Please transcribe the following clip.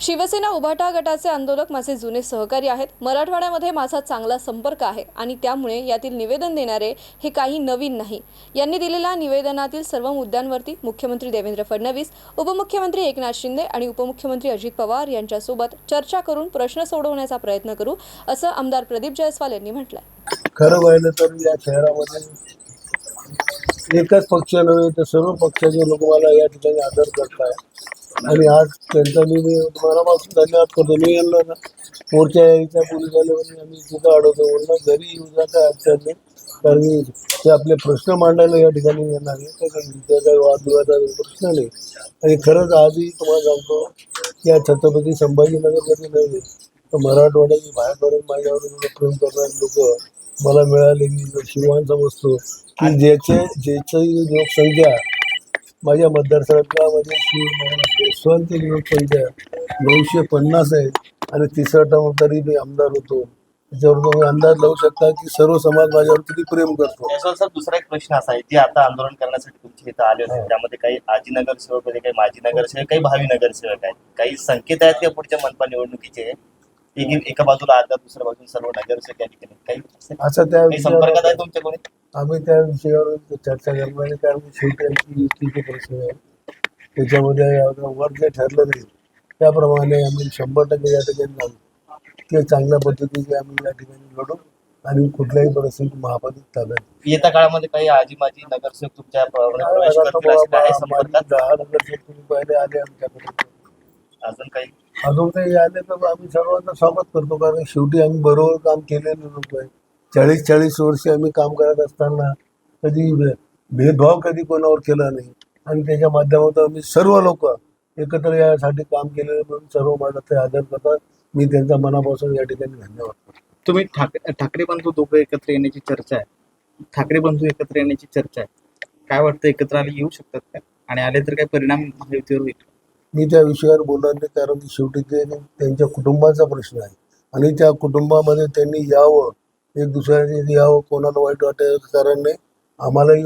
शिवसेना उभाटा गटाचे आंदोलक माझे जुने सहकारी आहेत. मराठवाड्यामध्ये माझा चांगला संपर्क आहे आणि त्यामुळे यातील निवेदन देणारे हे काही नवीन नाही. यांनी दिलेल्या निवेदनातील सर्व मुद्द्यांवरती मुख्यमंत्री देवेंद्र फडणवीस उपमुख्यमंत्री एकनाथ शिंदे आणि उपमुख्यमंत्री अजित पवार यांच्यासोबत चर्चा करून प्रश्न सोडवण्याचा प्रयत्न करू असं आमदार प्रदीप जयस्वाल यांनी म्हटलंय. खरं पाहिलं तर या शहरामध्ये एकच पक्ष नव्हे तर सर्व पक्षाचे लोक मला या ठिकाणी आदर करताय आणि आज त्यांचा मी मनापासून धन्यवाद करतो. मी यांना ना मोर्चा यायचा पोलीस आल्यावर आम्ही तिथं अडवतो. म्हणलं घरी येऊ जाता अडचण नाही कारण ते आपले प्रश्न मांडायला या ठिकाणी येणार आहे त्या काही वादविवादा प्रश्न नाही. आणि खरंच आजही तुम्हाला सांगतो या छत्रपती संभाजीनगरमध्ये नव्हे तर मराठवाड्याची बाहेरपर्यंत माझ्यावर प्रेम करणारे लोक मला मिळाले मी शिवान समजतो की ज्याचे ज्याची लोकसंख्या माझ्या मतदारसंघामध्ये श्री यशवंत लोकसंख्या नऊशे पन्नास आहे. आणि तिसरा टर्म तरी मी आमदार होतो. त्याच्यावर तुम्ही अंदाज लावू शकता की सर्व समाज माझ्यावर किती प्रेम करतो. सर दुसरा एक प्रश्न असा आहे जे आता आंदोलन करण्यासाठी तुमच्या इथं आले होते. त्यामध्ये काही आजी नगरसेवक होते काही माजी नगरसेवक काही भावी नगरसेवक आहेत. काही संकेत आहेत का पुढच्या मनपा निवडणुकीचे? एक बाजूला आता दुसऱ्या बाजूला सर्व नगरसेवक या ठिकाणी काही? असं त्या संपर्कात आहे तुमच्या कोणी आम्ही त्या विषयावर चर्चा करणार नाही कारण शेवटी आमची युतीचे प्रश्न आहे. त्याच्यामध्ये वर जे ठरलं नाही. त्याप्रमाणे आम्ही शंभर टक्के या ठिकाणी लागू. ते चांगल्या पद्धतीने आम्ही या ठिकाणी लढू आणि कुठल्याही परिस्थितीत महापालिक ताब्यात येत्या काळामध्ये काही आजी माजी नगरसेवक तुमच्या दहा नगरसेवक तुम्ही पहिले आले आमच्याकडे. अजून काही? अजून काही आले तर आम्ही सर्वांचं स्वागत करतो कारण शेवटी आम्ही बरोबर काम केलेले लोक आहे. चाळीस चाळीस वर्ष आम्ही काम करत असताना कधी भेदभाव कधी कोणावर केला नाही. आणि त्याच्या माध्यमातून आम्ही सर्व लोक एकत्र यासाठी काम केलेले म्हणून सर्व माझा ते आदर करतात. मी त्यांच्या मनापासून या ठिकाणी धन्यवाद करतो. तुम्ही ठाकरे ठाकरे बंधू दोघं एकत्र येण्याची चर्चा आहे. ठाकरे बंधू एकत्र येण्याची चर्चा आहे. काय वाटतं एकत्र आले येऊ शकतात का? आणि आले तर काय परिणाम महायुतीवर होईल? मी त्या विषयावर बोलणार नाही कारण शेवटी ते त्यांच्या कुटुंबाचा प्रश्न आहे. आणि त्या कुटुंबामध्ये त्यांनी यावं एक दुसऱ्याने यावं कोणाला वाईट वाटेल कारण नाही. आम्हालाही